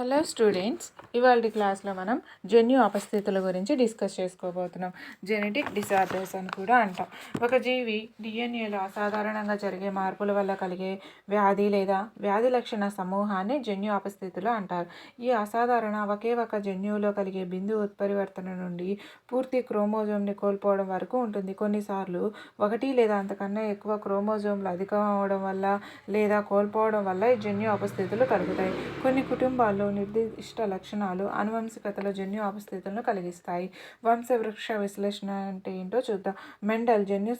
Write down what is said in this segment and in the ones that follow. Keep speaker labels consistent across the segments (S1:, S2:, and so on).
S1: Hello students ఇవాళ క్లాస్లో మనం జన్యు అపస్థితుల గురించి డిస్కస్ చేసుకోబోతున్నాం. జెనెటిక్ డిసార్డర్స్ అని కూడా అంటాం. ఒక జీవి డిఎన్ఏలో అసాధారణంగా జరిగే మార్పుల వల్ల కలిగే వ్యాధి లేదా వ్యాధి లక్షణ సమూహాన్ని జన్యు అపస్థితులు అంటారు. ఈ అసాధారణ ఒకే ఒక జన్యువులో కలిగే బిందు ఉత్పరివర్తన నుండి పూర్తి క్రోమోజోమ్ని కోల్పోవడం వరకు ఉంటుంది. కొన్నిసార్లు ఒకటి లేదా అంతకన్నా ఎక్కువ క్రోమోజోమ్లు అధికం అవడం వల్ల లేదా కోల్పోవడం వల్ల ఈ జన్యు అపస్థితులు కలుగుతాయి. కొన్ని కుటుంబాల్లో నిర్దిష్ట లక్షణాలు అనువంశికతలో జన్యు అపస్థితులను కలిగిస్తాయి. వంశవృక్ష విశ్లేషణ అంటే ఏంటో చూద్దాం. మెండల్ జన్యు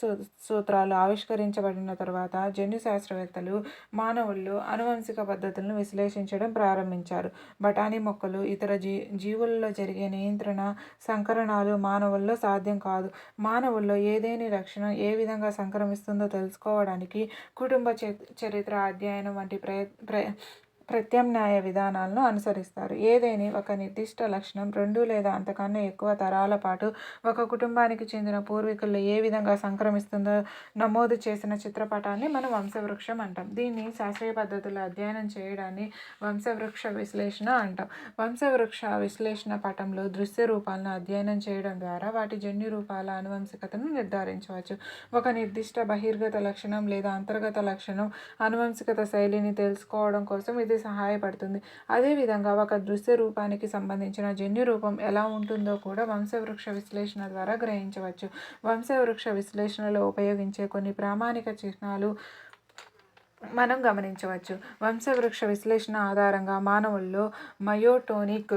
S1: సూత్రాలు ఆవిష్కరించబడిన తర్వాత జన్యు శాస్త్రవేత్తలు మానవుల్లో అనువంశిక పద్ధతులను విశ్లేషించడం ప్రారంభించారు. బఠానీ మొక్కలు ఇతర జీ జీవుల్లో జరిగే నియంత్రణ సంకరణాలు మానవుల్లో సాధ్యం కాదు. మానవుల్లో ఏదేని లక్షణం ఏ విధంగా సంక్రమిస్తుందో తెలుసుకోవడానికి కుటుంబ చరిత్ర అధ్యయనం వంటి ప్రయ ప్రత్యామ్నాయ విధానాలను అనుసరిస్తారు. ఏదేని ఒక నిర్దిష్ట లక్షణం రెండు లేదా అంతకన్నా ఎక్కువ తరాల పాటు ఒక కుటుంబానికి చెందిన పూర్వీకుల్లో ఏ విధంగా సంక్రమిస్తుందో నమోదు చేసిన చిత్రపటాన్ని మనం వంశవృక్షం అంటాం. దీన్ని శాస్త్రీయ పద్ధతుల్లో అధ్యయనం చేయడాన్ని వంశవృక్ష విశ్లేషణ అంటాం. వంశవృక్ష విశ్లేషణ పటంలో దృశ్య రూపాలను అధ్యయనం చేయడం ద్వారా వాటి జన్యు రూపాల అనువంశికతను నిర్ధారించవచ్చు. ఒక నిర్దిష్ట బహిర్గత లక్షణం లేదా అంతర్గత లక్షణం అనువంశికత శైలిని తెలుసుకోవడం కోసం ఇది సహాయపడుతుంది. అదేవిధంగా ఒక దృశ్య రూపానికి సంబంధించిన జన్యు రూపం ఎలా ఉంటుందో కూడా వంశవృక్ష విశ్లేషణ ద్వారా గ్రహించవచ్చు. వంశవృక్ష విశ్లేషణలో ఉపయోగించే కొన్ని ప్రామాణిక చిహ్నాలు మనం గమనించవచ్చు. వంశవృక్ష విశ్లేషణ ఆధారంగా మానవుల్లో మయోటోనిక్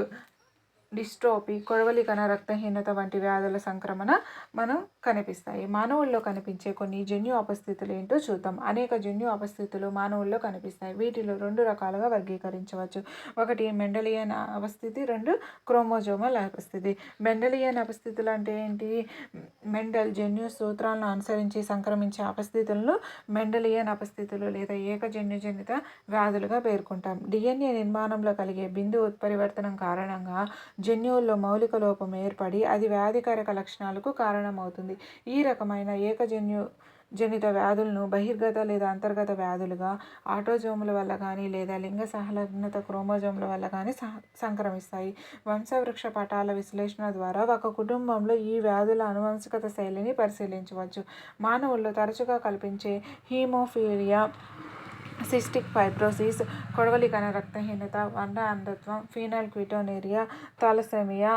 S1: డిస్ట్రోపీ కొడవలికణ రక్తహీనత వంటి వ్యాధుల సంక్రమణ మనం కనిపిస్తాయి. మానవుల్లో కనిపించే కొన్ని జన్యు అపస్థితులు ఏంటో చూద్దాం. అనేక జన్యు అపస్థితులు మానవుల్లో కనిపిస్తాయి. వీటిలో రెండు రకాలుగా వర్గీకరించవచ్చు. ఒకటి మెండలియన్ అపస్థితి రెండు క్రోమోజోమల్ అపస్థితి మెండలియన్ అపస్థితులు అంటే ఏంటి? మెండల్ జన్యు సూత్రాలను అనుసరించి సంక్రమించే అపస్థితులను మెండలియన్ అపస్థితులు లేదా ఏకజన్యుజనిత వ్యాధులుగా పేర్కొంటాం. డిఎన్ఏ నిర్మాణంలో కలిగే బిందు ఉత్పరివర్తనం కారణంగా జన్యువుల్లో మౌలిక లోపం ఏర్పడి అది వ్యాధికారక లక్షణాలకు కారణమవుతుంది. ఈ రకమైన ఏకజన్యు జనిత వ్యాధులను బహిర్గత లేదా అంతర్గత వ్యాధులుగా ఆటోజోముల వల్ల కానీ లేదా లింగ సహలగ్నత క్రోమోజోముల వల్ల కానీ సంక్రమిస్తాయి. వంశవృక్ష పటాల విశ్లేషణ ద్వారా ఒక కుటుంబంలో ఈ వ్యాధుల అనువంశికత శైలిని పరిశీలించవచ్చు. మానవుల్లో తరచుగా కల్పించే హీమోఫీలియా సిస్టిక్ ఫైబ్రోసిస్ కొడవలికణ రక్తహీనత వర్ణ అంధత్వం ఫీనల్ క్విటోనేరియా తాలసేమియా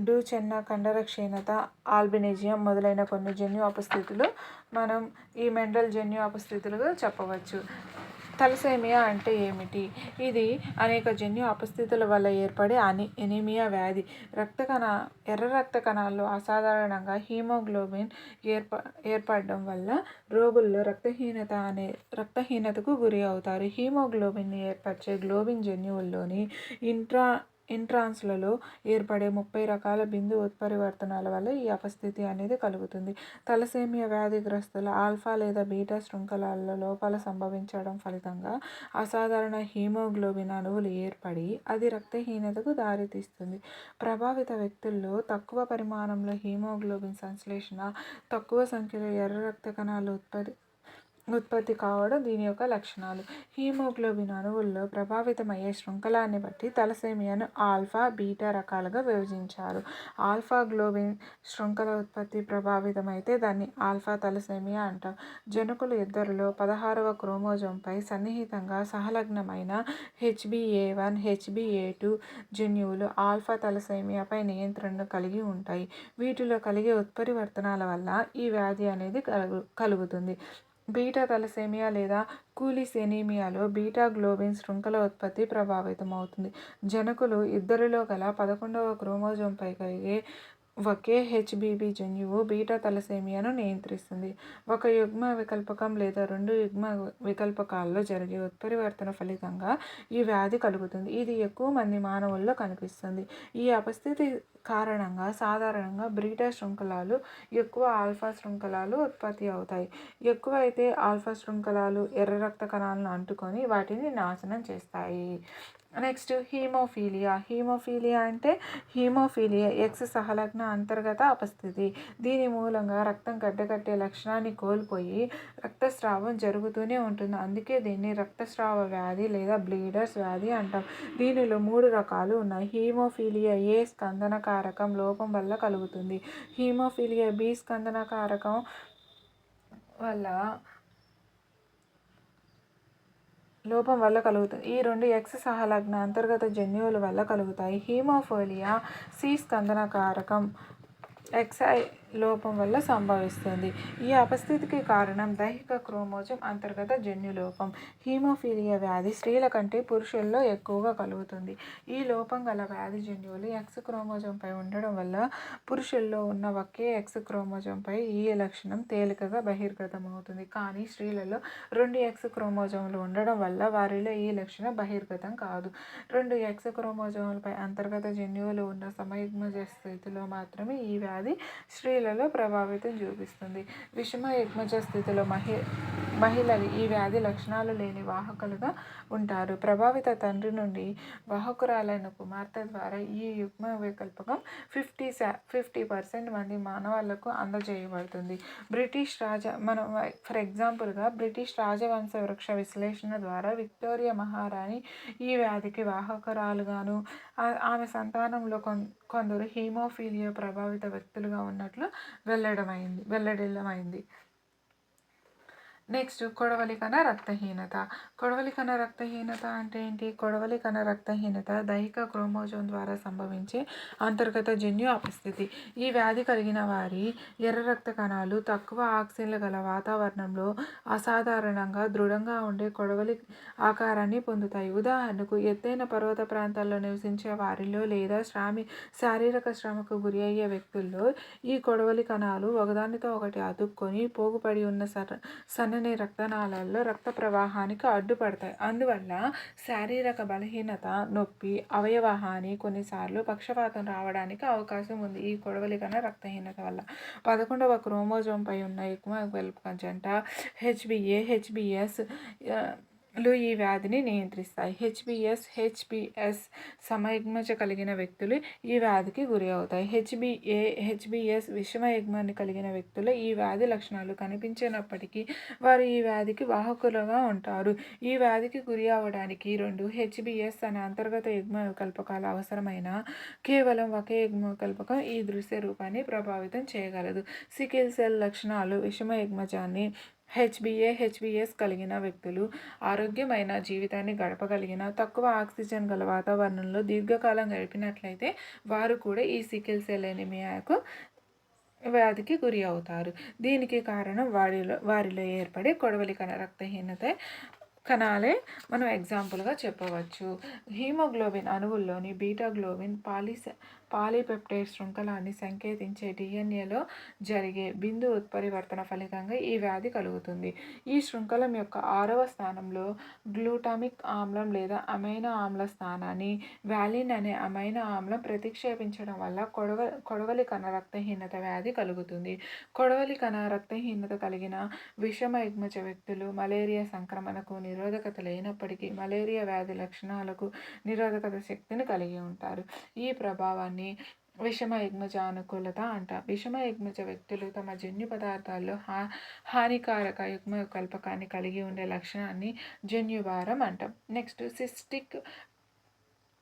S1: డూచెన్న కండర క్షీణత ఆల్బినిజియం మొదలైన కొన్ని జన్యు అపస్థితులు మనం ఈ మెండల్ జన్యు అపస్థితులుగా చెప్పవచ్చు. తలసేమియా అంటే ఏమిటి? ఇది అనేక జన్యు అపస్థితుల వల్ల ఏర్పడే అని ఎనీమియా వ్యాధి. రక్త కణ ఎర్ర రక్త కణాల్లో అసాధారణంగా హీమోగ్లోబిన్ ఏర్ప ఏర్పడడం వల్ల రోగుల్లో రక్తహీనత అనే రక్తహీనతకు గురి అవుతారు. హీమోగ్లోబిన్ ఏర్పరిచే గ్లోబిన్ జన్యువుల్లోని ఇంట్రా ఇంట్రాన్స్లలో ఏర్పడే ముప్పై రకాల బిందు ఉత్పరివర్తనాల వల్ల ఈ అపస్థితి అనేది కలుగుతుంది. తలసేమియా వ్యాధిగ్రస్తుల ఆల్ఫా లేదా బీటా శృంఖలాల లోపల సంభవించడం ఫలితంగా అసాధారణ హీమోగ్లోబిన్ అణువులు ఏర్పడి అది రక్తహీనతకు దారితీస్తుంది. ప్రభావిత వ్యక్తుల్లో తక్కువ పరిమాణంలో హీమోగ్లోబిన్ సంశ్లేషణ తక్కువ సంఖ్యలో ఎర్ర రక్త కణాలు ఉత్పత్తి ఉత్పత్తి కావడం దీని యొక్క లక్షణాలు. హీమోగ్లోబిన్ అణువుల్లో ప్రభావితమయ్యే శృంఖలాన్ని బట్టి తలసేమియాను ఆల్ఫా బీటా రకాలుగా విభజించారు. ఆల్ఫా గ్లోబిన్ శృంఖల ఉత్పత్తి ప్రభావితమైతే దాన్ని ఆల్ఫా తలసేమియా అంటాం. జనుకులు ఇద్దరిలో పదహారవ క్రోమోజోమ్పై సన్నిహితంగా సహలగ్నమైన హెచ్బిఏ వన్ హెచ్బిఏ టూ జన్యువులు ఆల్ఫా తలసేమియాపై నియంత్రణను కలిగి ఉంటాయి. వీటిలో కలిగే ఉత్పరివర్తనాల వల్ల ఈ వ్యాధి అనేది కలుగు కలుగుతుంది. బీటా తలసేమియా లేదా కూలిసెనీమియాలో బీటా గ్లోబిన్ శృంఖల ఉత్పత్తి ప్రభావితమవుతుంది. జనకులు ఇద్దరిలో గల పదకొండవ క్రోమోజోంపై కలిగే ఒకే హెచ్బిబి జన్యువు బీటా తలసేమియాను నియంత్రిస్తుంది. ఒక యుగ్మ వికల్పకం లేదా రెండు యుగ్మ వికల్పకాల్లో జరిగే ఉత్పరివర్తన ఫలితంగా ఈ వ్యాధి కలుగుతుంది. ఇది ఎక్కువ మంది మానవుల్లో కనిపిస్తుంది. ఈ అపస్థితి కారణంగా సాధారణంగా బ్రీటా శృంఖలాలు ఎక్కువ ఆల్ఫా శృంఖలాలు ఉత్పత్తి అవుతాయి. ఎక్కువైతే ఆల్ఫా శృంఖలాలు ఎర్ర రక్త కణాలను అంటుకొని వాటిని నాశనం చేస్తాయి. Next haemophilia. హీమోఫీలియా అంటే హీమోఫీలియా ఎక్స్ సహలగ్న అంతర్గత అపస్థితి. దీని మూలంగా రక్తం గడ్డకట్టే లక్షణాన్ని కోల్పోయి రక్తస్రావం జరుగుతూనే ఉంటుంది. అందుకే దీన్ని రక్తస్రావ వ్యాధి లేదా బ్లీడర్స్ వ్యాధి అంటాం. దీనిలో మూడు రకాలు ఉన్నాయి. హీమోఫీలియా ఏ స్కందన కారకం లోపం వల్ల కలుగుతుంది? హీమోఫీలియా బి స్కందన కారకం వల్ల లోపం వల్ల కలుగుతుంది. ఈ రెండు ఎక్స్ సహలగ్న అంతర్గత జన్యువుల వల్ల కలుగుతాయి. హీమోఫోలియా సి స్కందన కారకం ఎక్సై లోపం వల్ల సంభవిస్తుంది. ఈ అపస్థితికి కారణం దైహిక క్రోమోజం అంతర్గత జన్యు లోపం. హీమోఫీలియా వ్యాధి స్త్రీల కంటే పురుషుల్లో ఎక్కువగా కలుగుతుంది. ఈ లోపం గల వ్యాధి జన్యువులు ఎక్స్ క్రోమోజంపై ఉండడం వల్ల పురుషుల్లో ఉన్న ఒకే ఎక్స్ క్రోమోజంపై ఈ లక్షణం తేలికగా బహిర్గతం అవుతుంది కానీ స్త్రీలలో రెండు ఎక్స్ క్రోమోజంలు ఉండడం వల్ల వారిలో ఈ లక్షణం బహిర్గతం కాదు. రెండు ఎక్స్ క్రోమోజంలపై అంతర్గత జన్యువులు ఉన్న సమయుగ్మజ స్థితిలో మాత్రమే ఈ వ్యాధి స్త్రీ స్త్రీలలో ప్రభావితం చూపిస్తుంది. విషమ యుగ్మజ స్థితిలో మహి మహిళలు ఈ వ్యాధి లక్షణాలు లేని వాహకులుగా ఉంటారు. ప్రభావిత తండ్రి నుండి వాహకురాలైన కుమార్తె ద్వారా ఈ యుగ్మ వికల్పకం ఫిఫ్టీ శా ఫిఫ్టీ పర్సెంట్ మంది మానవాళ్ళకు అందజేయబడుతుంది. బ్రిటిష్ రాజ మనం ఫర్ ఎగ్జాంపుల్గా బ్రిటిష్ రాజవంశ వృక్ష విశ్లేషణ ద్వారా విక్టోరియా మహారాణి ఈ వ్యాధికి వాహకురాలుగాను ఆమె సంతానంలో కొందరు హీమోఫీలియా ప్రభావిత వ్యక్తులుగా ఉన్నట్లు వెల్లడమైంది వెల్లడిల్లమైంది నెక్స్ట్ కొడవలి కణ రక్తహీనత. కొడవలి కణ రక్తహీనత అంటే ఏంటి? కొడవలి కణ రక్తహీనత దైహిక క్రోమోజోన్ ద్వారా సంభవించే అంతర్గత జన్యు అపస్థితి ఈ వ్యాధి కలిగిన వారి ఎర్ర రక్త కణాలు తక్కువ ఆక్సిజన్లు గల వాతావరణంలో అసాధారణంగా దృఢంగా ఉండే కొడవలి ఆకారాన్ని పొందుతాయి. ఉదాహరణకు ఎత్తైన పర్వత ప్రాంతాల్లో నివసించే వారిలో లేదా శ్రామి శారీరక శ్రమకు గురి అయ్యే వ్యక్తుల్లో ఈ కొడవలి కణాలు ఒకదానితో ఒకటి అతుక్కొని పోగుపడి ఉన్న సర సన్న సన్నని రక్తనాళాల్లో రక్త ప్రవాహానికి అడ్డుపడతాయి. అందువల్ల శారీరక బలహీనత నొప్పి అవయవహాని కొన్నిసార్లు పక్షపాతం రావడానికి అవకాశం ఉంది. ఈ కొడవలికన రక్తహీనత వల్ల. పదకొండవ క్రోమోజోంపై ఉన్న ఎక్కువ జంట హెచ్బిఏ హెచ్బిఎస్ లు ఈ వ్యాధిని నియంత్రిస్తాయి. హెచ్బిఎస్ హెచ్బిఎస్ సమయగ్మజ కలిగిన వ్యక్తులు ఈ వ్యాధికి గురి అవుతాయి. హెచ్బిఏ హెచ్బిఎస్ విషమయగ్మాన్ని కలిగిన వ్యక్తులు ఈ వ్యాధి లక్షణాలు కనిపించినప్పటికీ వారు ఈ వ్యాధికి వాహకులుగా ఉంటారు. ఈ వ్యాధికి గురి అవ్వడానికి రెండు హెచ్బిఎస్ అనే అంతర్గత యుగ్మ కల్పకాలు అవసరమైన కేవలం ఒకే యుగ్మ కల్పకం ఈ దృశ్య రూపాన్ని ప్రభావితం చేయగలదు. సికిల్ సెల్ లక్షణాలు విషమయుగ్మజాన్ని హెచ్బిఏ హెచ్బిఎస్ కలిగిన వ్యక్తులు ఆరోగ్యమైన జీవితాన్ని గడపగలిగిన తక్కువ ఆక్సిజన్ గల వాతావరణంలో దీర్ఘకాలం గడిపినట్లయితే వారు కూడా ఈ సికిల్ సెల్ ఎనిమియాకు వ్యాధికి గురి అవుతారు. దీనికి కారణం వారిలో వారిలో ఏర్పడే కొడవలి కణ రక్తహీనత కణాలే మనం ఎగ్జాంపుల్గా చెప్పవచ్చు. హీమోగ్లోబిన్ అణువుల్లోని బీటాగ్లోబిన్ పాలిస పాలీపెప్టైడ్ శృంఖలాన్ని సంకేతించే డిఎన్ఏలో జరిగే బిందు ఉత్పరివర్తన ఫలితంగా ఈ వ్యాధి కలుగుతుంది. ఈ శృంఖలం యొక్క ఆరవ స్థానంలో గ్లూటామిక్ ఆమ్లం లేదా అమైనో ఆమ్ల స్థానాన్ని వ్యాలిన్ అనే అమైనో ఆమ్లం ప్రతిక్షేపించడం వల్ల కొడవ కొడవలి కణ రక్తహీనత వ్యాధి కలుగుతుంది. కొడవలి కణ రక్తహీనత కలిగిన విషమ యుగ్మజ వ్యక్తులు మలేరియా సంక్రమణకు నిరోధకత లేనప్పటికీ మలేరియా వ్యాధి లక్షణాలకు నిరోధకత శక్తిని కలిగి ఉంటారు. ఈ ప్రభావాన్ని దీన్ని విషమ యజ్ఞజ అనుకూలత అంట. విషమ యజ్ఞజ వ్యక్తులు తమ జన్యు పదార్థాల్లో హా హానికారక యుగ్మ కల్పకాన్ని కలిగి ఉండే లక్షణాన్ని జన్యుభారం అంటాం. నెక్స్ట్ సిస్టిక్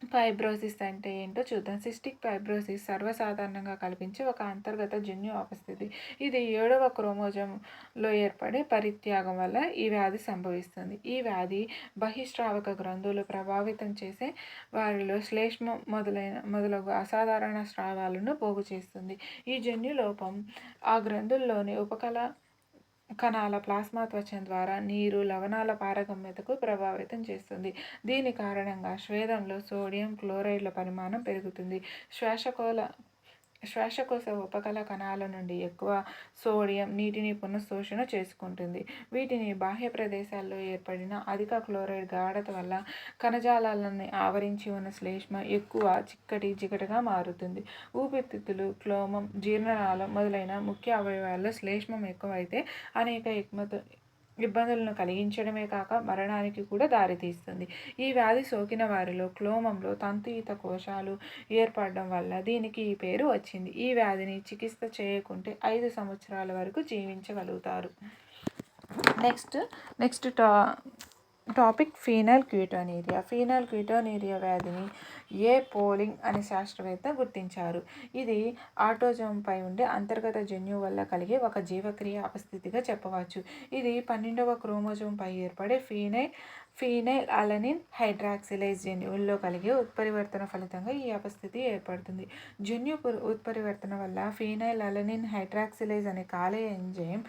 S1: ఫైబ్రోసిస్ అంటే ఏంటో చూద్దాం. సిస్టిక్ ఫైబ్రోసిస్ సర్వసాధారణంగా కల్పించే ఒక అంతర్గత జన్యు అపస్థితి ఇది ఏడవ క్రోమోజంలో ఏర్పడే పరిత్యాగం వల్ల ఈ వ్యాధి సంభవిస్తుంది. ఈ వ్యాధి బహిష్ట్రావక గ్రంథులు ప్రభావితం చేసే వారిలో శ్లేష్మ మొదలైన మొదలగు అసాధారణ స్రావాలను పోగు చేస్తుంది ఈ జన్యు లోపం ఆ గ్రంథుల్లోని ఉపకళ కణాల ప్లాస్మా త్వచం ద్వారా నీరు లవణాల పారగమ్యతకు ప్రభావితం చేస్తుంది. దీని కారణంగా స్వేదంలో సోడియం క్లోరైడ్ల పరిమాణం పెరుగుతుంది. శ్వాసకోల శ్వాసకోశ ఉపకల కణాల నుండి ఎక్కువ సోడియం నీటిని పునఃశోషణ చేసుకుంటుంది. వీటిని బాహ్య ప్రదేశాల్లో ఏర్పడిన అధిక క్లోరైడ్ గాఢత వల్ల కణజాలాలని ఆవరించి ఉన్న శ్లేష్మ ఎక్కువ చిక్కటి జిగటగా మారుతుంది. ఊపిరితిత్తులు క్లోమం జీర్ణనాళం మొదలైన ముఖ్య అవయవాల్లో శ్లేష్మం ఎక్కువైతే అనేక యుగ్మత ఇబ్బందులను కలిగించడమే కాక మరణానికి కూడా దారితీస్తుంది. ఈ వ్యాధి సోకిన వారిలో క్లోమంలో తంతుయుత కోశాలు ఏర్పడడం వల్ల దీనికి ఈ పేరు వచ్చింది. ఈ వ్యాధిని చికిత్స చేయకుంటే ఐదు సంవత్సరాల వరకు జీవించగలుగుతారు. నెక్స్ట్ నెక్స్ట్ టా topic phenylketonuria. Phenylketonuria వ్యాధిని ఏ పోలింగ్ అనే శాస్త్రవేత్త గుర్తించారు? ఇది ఆటోజోమ్పై ఉండే అంతర్గత జన్యు వల్ల కలిగే ఒక జీవక్రియ అపస్థితిగా చెప్పవచ్చు. ఇది పన్నెండవ క్రోమోజోమ్పై ఏర్పడే ఫీనైల్ ఫీనైల్ అలనిన్ హైడ్రాక్సిలైజ్ జన్యువుల్లో కలిగే ఉత్పరివర్తన ఫలితంగా ఈ అపస్థితి ఏర్పడుతుంది. జన్యు ఉత్పరివర్తన వల్ల ఫీనైల్ అలనిన్ హైడ్రాక్సిలైజ్ అనే కాలే ఎంజైమ్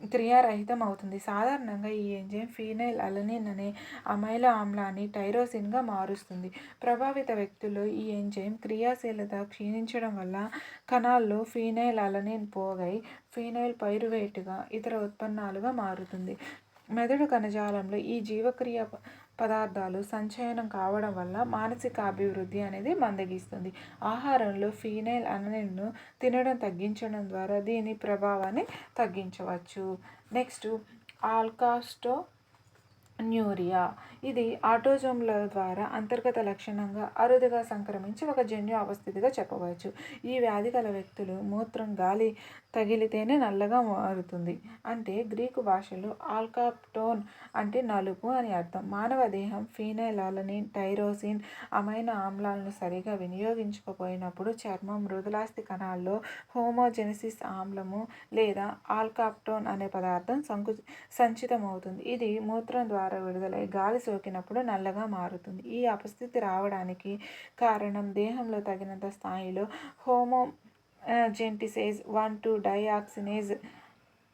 S1: క్రియారహితం అవుతుంది. సాధారణంగా ఈ ఎంజైమ్ ఫీనైల్ అలనిన్ అనే అమైల ఆమ్లాన్ని టైరోసిన్గా మారుస్తుంది. ప్రభావిత వ్యక్తుల్లో ఈ ఎంజైమ్ క్రియాశీలత క్షీణించడం వల్ల కణాల్లో ఫీనైల్ అలనిన్ పోగై ఫీనైల్ పైరువేటుగా ఇతర ఉత్పన్నాలుగా మారుతుంది. మెదడు కణజాలంలో ఈ జీవక్రియ పదార్థాలు సంచయనం కావడం వల్ల మానసిక అభివృద్ధి అనేది మందగిస్తుంది. ఆహారంలో ఫీనైల్ అననిన్ను తినడం తగ్గించడం ద్వారా దీని ప్రభావాన్ని తగ్గించవచ్చు. నెక్స్ట్ ఆల్కాస్టో న్యూరియా ఇది ఆటోజోమ్ల ద్వారా అంతర్గత లక్షణంగా అరుదుగా సంక్రమించి ఒక జన్యు అవస్థితిగా చెప్పవచ్చు. ఈ వ్యాధి గల వ్యక్తులు మూత్రం గాలి తగిలితేనే నల్లగా మారుతుంది. అంటే గ్రీకు భాషలో ఆల్కాప్టోన్ అంటే నలుపు అని అర్థం. మానవ దేహం ఫీనైలాలనిన్ టైరోసిన్ అమైన ఆమ్లాలను సరిగా వినియోగించకపోయినప్పుడు చర్మం మృదులాస్తి కణాల్లో హోమోజెనసిస్ ఆమ్లము లేదా ఆల్కాప్టోన్ అనే పదార్థం సంకు సంచితమవుతుంది. ఇది మూత్రం ద్వారా విడుదలై గాలి సోకినప్పుడు నల్లగా మారుతుంది. ఈ అపస్థితి రావడానికి కారణం దేహంలో తగినంత స్థాయిలో homogentisate one two dioxygenase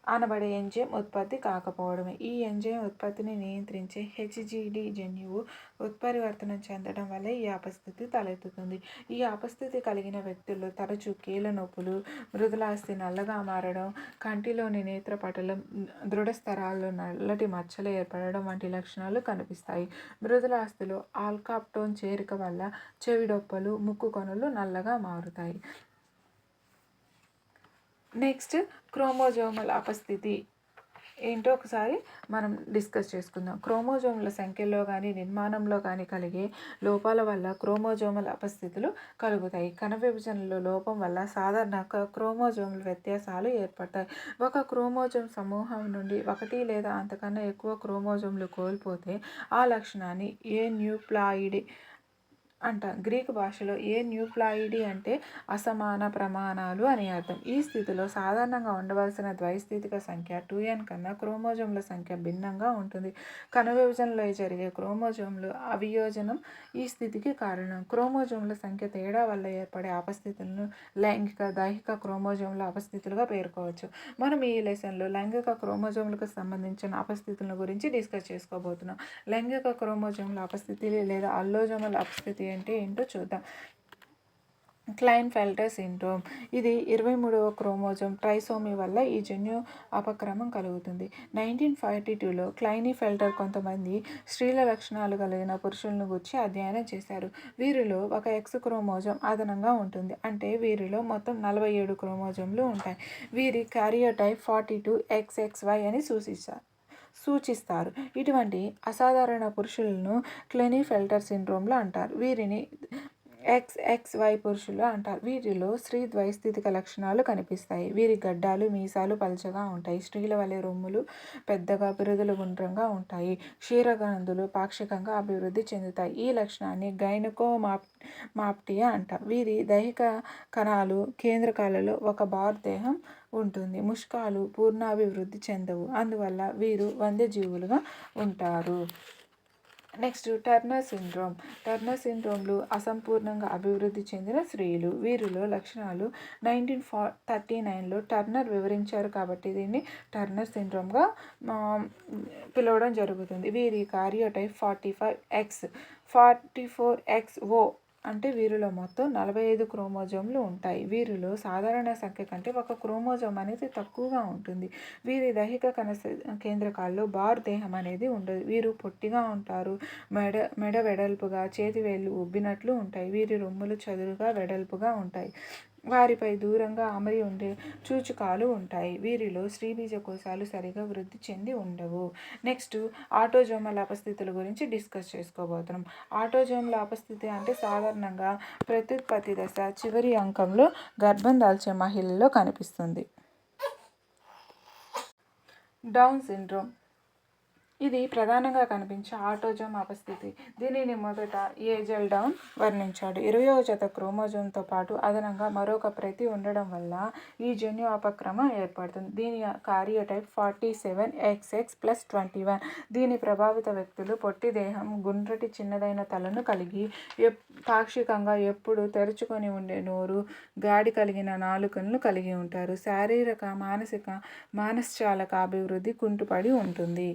S1: అనబడే ఎంజైమ్ ఉత్పత్తి కాకపోవడమే. ఈ ఎంజైమ్ ఉత్పత్తిని నియంత్రించే హెచ్జిడి జన్యువు ఉత్పరివర్తనం చెందడం వల్ల ఈ అపస్థితి తలెత్తుతుంది. ఈ అపస్థితి కలిగిన వ్యక్తుల్లో తరచూ కీళ్ళ నొప్పులు మృదులాస్థి నల్లగా మారడం కంటిలోని నేత్రపటలం దృఢస్థరాల్లో నల్లటి మచ్చలు ఏర్పడడం వంటి లక్షణాలు కనిపిస్తాయి. మృదులాస్థిలో ఆల్కాప్టోన్ చేరిక వల్ల చెవిడొప్పలు ముక్కు కొనులు నల్లగా మారుతాయి. నెక్స్ట్ క్రోమోజోమల్ అపస్థితి. ఏంటో ఒకసారి మనం డిస్కస్ చేసుకుందాం. క్రోమోజోముల సంఖ్యలో కానీ నిర్మాణంలో కానీ కలిగే లోపాల వల్ల క్రోమోజోమల్ అపస్థితులు కలుగుతాయి. కణ విభజనలో లోపం వల్ల సాధారణ క్రోమోజోముల వ్యత్యాసాలు ఏర్పడతాయి. ఒక క్రోమోజోమ్ సమూహం నుండి ఒకటి లేదా అంతకన్నా ఎక్కువ క్రోమోజోములు కోల్పోతే ఆ లక్షణాన్ని ఏ న్యూప్లాయిడ్ అంట. గ్రీక్ భాషలో ఏ న్యూప్లాయిడీ అంటే అసమాన ప్రమాణాలు అని అర్థం. ఈ స్థితిలో సాధారణంగా ఉండవలసిన ద్వైస్థితిక సంఖ్య టూ ఎన్ కన్నా క్రోమోజోమ్ల సంఖ్య భిన్నంగా ఉంటుంది. కణ విభజనలో జరిగే క్రోమోజోమ్లు అవియోజనం ఈ స్థితికి కారణం. క్రోమోజోమ్ల సంఖ్య తేడా వల్ల ఏర్పడే అపస్థితులను లైంగిక దైహిక క్రోమోజోమ్ల అపస్థితులుగా పేర్కోవచ్చు. మనం ఈ లెసన్లో లైంగిక క్రోమోజోమ్లకు సంబంధించిన అపస్థితుల గురించి డిస్కస్ చేసుకోబోతున్నాం. లైంగిక క్రోమోజోమ్ల అపస్థితి లేదా అల్లోజోమల అపస్థితి అంటే ఏంటో చూద్దాం. Klinefelter syndrome. ఇది ఇరవై మూడవ క్రోమోజోమ్ ట్రైసోమీ వల్ల ఈ జన్యు అపక్రమం కలుగుతుంది. నైన్టీన్ ఫార్టీ టూలో క్లైనీ ఫెల్టర్ కొంతమంది స్త్రీల లక్షణాలు కలిగిన పురుషులను గురించి అధ్యయనం చేశారు. వీరిలో ఒక ఎక్స్ క్రోమోజోమ్ అదనంగా ఉంటుంది. అంటే వీరిలో మొత్తం నలభై ఏడు క్రోమోజోమ్లు ఉంటాయి. వీరి క్యారియోటైప్ ఫార్టీ టూ ఎక్స్ఎక్స్వై అని సూచిస్తారు. సూచిస్తారు. ఇటువంటి అసాధారణ పురుషులను క్లెనీఫెల్టర్ సిండ్రోమ్లో అంటారు. వీరిని ఎక్స్ ఎక్స్ వై పురుషులు అంటారు. వీరిలో స్త్రీ ద్వైస్థితిక లక్షణాలు కనిపిస్తాయి. వీరి గడ్డాలు మీసాలు పలచగా ఉంటాయి. స్త్రీల వలె రొమ్ములు పెద్దగా బిరుదులు గుండ్రంగా ఉంటాయి. క్షీరగ్రంథులు పాక్షికంగా అభివృద్ధి చెందుతాయి. ఈ లక్షణాన్ని గైనకో మాప్ మాప్టియా అంటారు. వీరి దైహిక కణాలు కేంద్రకాలలో ఒక బార్ దేహం ఉంటుంది. ముష్కాలు పూర్ణాభివృద్ధి చెందవు. అందువల్ల వీరు వంద్యజీవులుగా ఉంటారు. Next Turner syndrome. టర్నర్ సిండ్రోమ్లు అసంపూర్ణంగా అభివృద్ధి చెందిన స్త్రీలు. వీరిలో లక్షణాలు నైన్టీన్ ఫా థర్టీ నైన్లో టర్నర్ వివరించారు కాబట్టి దీన్ని టర్నర్ సిండ్రోమ్గా పిలవడం జరుగుతుంది. వీరి karyotype forty five X. Forty four X O అంటే వీరిలో మొత్తం నలభై ఐదు క్రోమోజోమ్లు ఉంటాయి. వీరిలో సాధారణ సంఖ్య కంటే ఒక క్రోమోజోమ్ అనేది తక్కువగా ఉంటుంది. వీరి దైహిక కణ కేంద్రకాల్లో బార్ దేహం అనేది ఉండదు. వీరు పొట్టిగా ఉంటారు మెడ మెడ వెడల్పుగా చేతి వేళ్ళు ఉబ్బినట్లు ఉంటాయి. వీరి రొమ్ములు చదురుగా వెడల్పుగా ఉంటాయి. వారిపై దూరంగా అమరి ఉండే చూచుకాలు ఉంటాయి. వీరిలో శ్రీబీజ కోశాలు సరిగా వృద్ధి చెంది ఉండవు. నెక్స్ట్ ఆటోజోమల్ అపస్థితుల గురించి డిస్కస్ చేసుకోబోతున్నాం. ఆటోజోమల్ అపస్థితి అంటే సాధారణంగా ప్రత్యుత్పత్తి దశ చివరి అంకంలో గర్భం దాల్చే మహిళల్లో కనిపిస్తుంది. Down syndrome. ఇది ప్రధానంగా కనిపించే ఆటోజోమ్ అపస్థితి దీనిని మొదట ఏజల్ డౌన్ వర్ణించాడు? ఇరవయవ జత క్రోమోజోమ్తో పాటు అదనంగా మరొక ప్రతి ఉండడం వల్ల ఈ జన్యు అపక్రమం ఏర్పడుతుంది. దీని karyotype forty seven X X plus twenty one. దీని ప్రభావిత వ్యక్తులు పొట్టి దేహం గుండ్రటి చిన్నదైన తలను కలిగి ఎప్ పాక్షికంగా ఎప్పుడు తెరుచుకొని ఉండే నోరు గాడి కలిగిన నాలుకలను కలిగి ఉంటారు. శారీరక మానసిక మానశ్చాలక అభివృద్ధి కుంటుపడి ఉంటుంది.